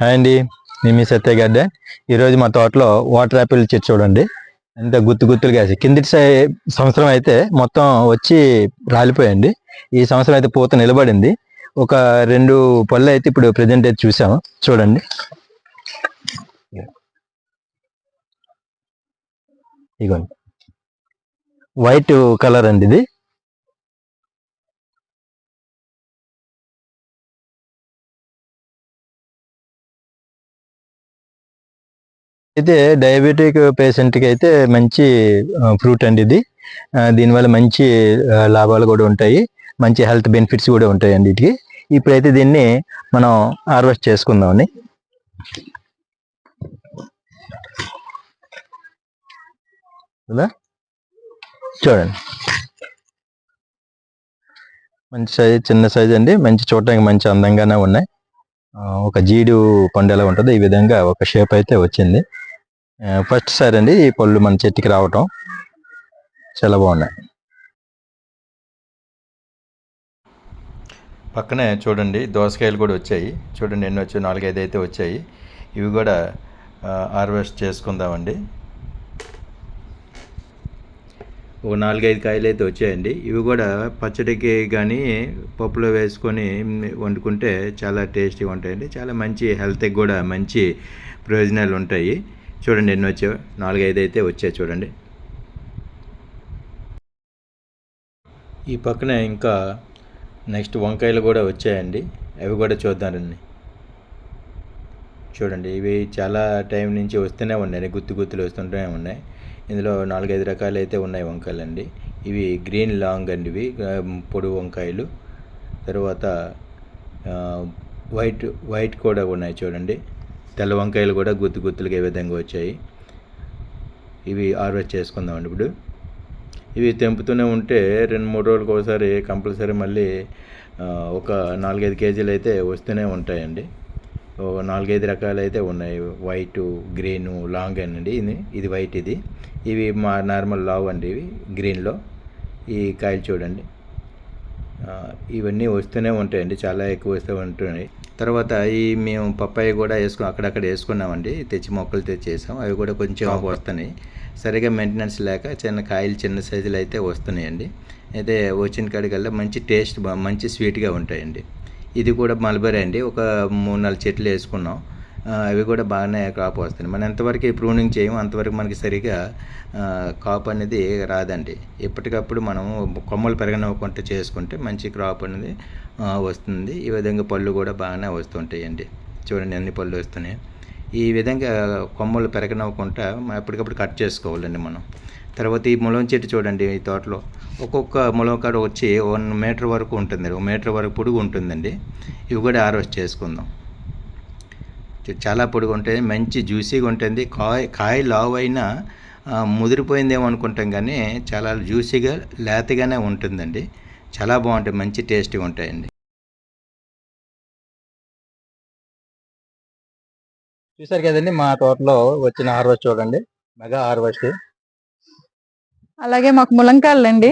Hi అండి నేను మీ సత్య గడ్డ. ఈరోజు మా తోటలో వాటర్ యాపిల్ చెట్టు చూడండి. ఎంత గుత్తు గుత్తులు కాసి కిందటి సై- సంవత్సరం అయితే మొత్తం వచ్చి రాలిపోయండి ఈ సంవత్సరం అయితే పూత నిలబడింది. ఒక రెండు పళ్ళు అయితే ఇప్పుడు ప్రజెంట్ అయితే చూసాము. చూడండి. ఇగోండి. వైట్ కలర్ అండి ఇది. అయితే డయాబెటిక్ పేషెంట్కి అయితే మంచి ఫ్రూట్ అండి ఇది. దీనివల్ల మంచి లాభాలు కూడా ఉంటాయి. మంచి హెల్త్ బెనిఫిట్స్ కూడా ఉంటాయండి వీటికి. ఇప్పుడైతే దీన్ని మనం హార్వెస్ట్ చేసుకుందామండి. చూడండి. మంచి సైజ్ చిన్న సైజ్ అండి. మంచి చూడటానికి మంచి అందంగానే ఉన్నాయి. ఒక జీడు పండు ఉంటుంది. ఈ విధంగా ఒక షేప్ అయితే వచ్చింది. ఫస్ట్ సారి అండి ఈ పళ్ళు మన చెట్టుకి రావటం. చాలా బాగున్నాయి. పక్కనే చూడండి దోసకాయలు కూడా వచ్చాయి. చూడండి ఎన్ని వచ్చాయి? నాలుగైదు అయితే వచ్చాయి. ఇవి కూడా హార్వెస్ట్ చేసుకుందామండి. ఒక నాలుగైదు కాయలు అయితే వచ్చాయండి. ఇవి కూడా పచ్చడికి కానీ పప్పులో వేసుకొని వండుకుంటే చాలా టేస్టీగా ఉంటాయండి. చాలా మంచి హెల్త్కి కూడా మంచి ప్రయోజనాలు ఉంటాయి. చూడండి ఎన్ని వచ్చాయో. నాలుగైదు అయితే వచ్చాయి చూడండి. ఈ పక్కన ఇంకా నెక్స్ట్ వంకాయలు కూడా వచ్చాయండి. అవి కూడా చూద్దానండి చూడండి ఇవి చాలా టైం నుంచి వస్తూనే ఉన్నాయి. గుత్తు గుత్తులు వస్తుంటూనే ఉన్నాయి. ఇందులో నాలుగైదు రకాలు అయితే ఉన్నాయి వంకాయలు అండి ఇవి గ్రీన్ లాంగ్ అండి ఇవి. ఆ, పొడుగు వంకాయలు. తర్వాత వైట్ వైట్ కూడా ఉన్నాయి చూడండి. తెల్ల వంకాయలు కూడా గుత్తు గుత్తులుగా ఈ విధంగా వచ్చాయి? ఇవి హార్వెస్ట్ చేసుకుందామండి ఇప్పుడు. ఇవి తెంపుతూనే ఉంటే రెండు మూడు రోజులకు ఒకసారి కంపల్సరీ మళ్ళీ ఒక నాలుగైదు కేజీలు అయితే వస్తూనే ఉంటాయండి. నాలుగైదు రకాలు అయితే ఉన్నాయి. వైట్ గ్రీన్ లాంగ్ అండి ఇది. ఇది వైట్ ఇది. ఇవి మా నార్మల్ లావ్ అండి ఇవి గ్రీన్లో. ఈ కాయలు చూడండి. ఇవన్నీ వస్తూనే ఉంటాయండి. చాలా ఎక్కువ వస్తూ ఉంటున్నాయి తర్వాత ఈ మేము పప్పాయి కూడా వేసుకుని అక్కడక్కడ వేసుకున్నామండి. తెచ్చి మొక్కలు తెచ్చి వేసాం అవి కూడా కొంచెం వస్తున్నాయి. సరిగా మెయింటెనెన్స్ లేక చిన్న కాయలు చిన్న సైజులు అయితే వస్తున్నాయండి. అయితే వచ్చిన కాడికల్లా మంచి టేస్ట్ మంచి స్వీట్గా ఉంటాయండి. ఇది కూడా మల్బరీ అండి. ఒక మూడు నాలుగు చెట్లు వేసుకున్నాం. అవి కూడా బాగానే కాపు వస్తుంది మనం ఎంతవరకు ప్రూనింగ్ చేయము అంతవరకు మనకి సరిగా కాపు అనేది రాదండి. ఎప్పటికప్పుడు మనం కొమ్మలు పెరగనివ్వకుండా చేసుకుంటే మంచి క్రాప్ అనేది వస్తుంది. ఈ విధంగా పళ్ళు కూడా బాగానే వస్తుంటాయండి. చూడండి అన్ని పళ్ళు వస్తున్నాయి. ఈ విధంగా కొమ్మలు పెరగనివ్వకుండా ఎప్పటికప్పుడు కట్ చేసుకోవాలండి మనం. తర్వాత ఈ ములం చెట్టు చూడండి ఈ తోటలో. ఒక్కొక్క ములం కాడ వచ్చి వన్ మీటర్ వరకు ఉంటుంది. ఒక మీటర్ వరకు పొడుగు ఉంటుందండి. ఇవి కూడా హార్వెస్ట్ చేసుకుందాం. చాలా పొడుగు ఉంటుంది మంచి జ్యూసీగా ఉంటుంది. కాయ కాయ లావు అయినా ముదిరిపోయిందేమో అనుకుంటాం కానీ చాలా జ్యూసీగా లేతగానే ఉంటుందండి. చాలా బాగుంటాయి మంచి టేస్టీగా ఉంటాయండి. చూసారు కదండి మా తోటలో వచ్చిన హార్వెస్ట్ చూడండి. Mega harvest. అలాగే మాకు ములంకాయలు అండి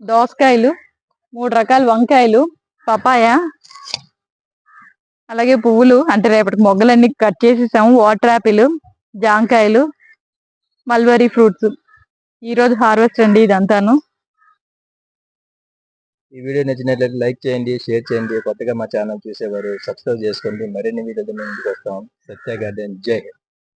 దోసకాయలు మూడు రకాల వంకాయలు పపాయ అలాగే పువ్వులు అంటే రేపటికి మొగ్గలన్నీ కట్ చేసేసాము. వాటర్ యాపిల్ జాంకాయలు మల్బరీ ఫ్రూట్స్ ఈ రోజు హార్వెస్ట్ అండి ఇదంతాను. ఈ వీడియో నచ్చినట్లయితే లైక్ చేయండి షేర్ చేయండి. కొత్తగా మా ఛానల్ చూసేవారు సబ్స్క్రైబ్ చేసుకోండి మరిన్ని వీడియోలు మేము ఇంటికి వస్తాం. సత్య గార్డెన్. జై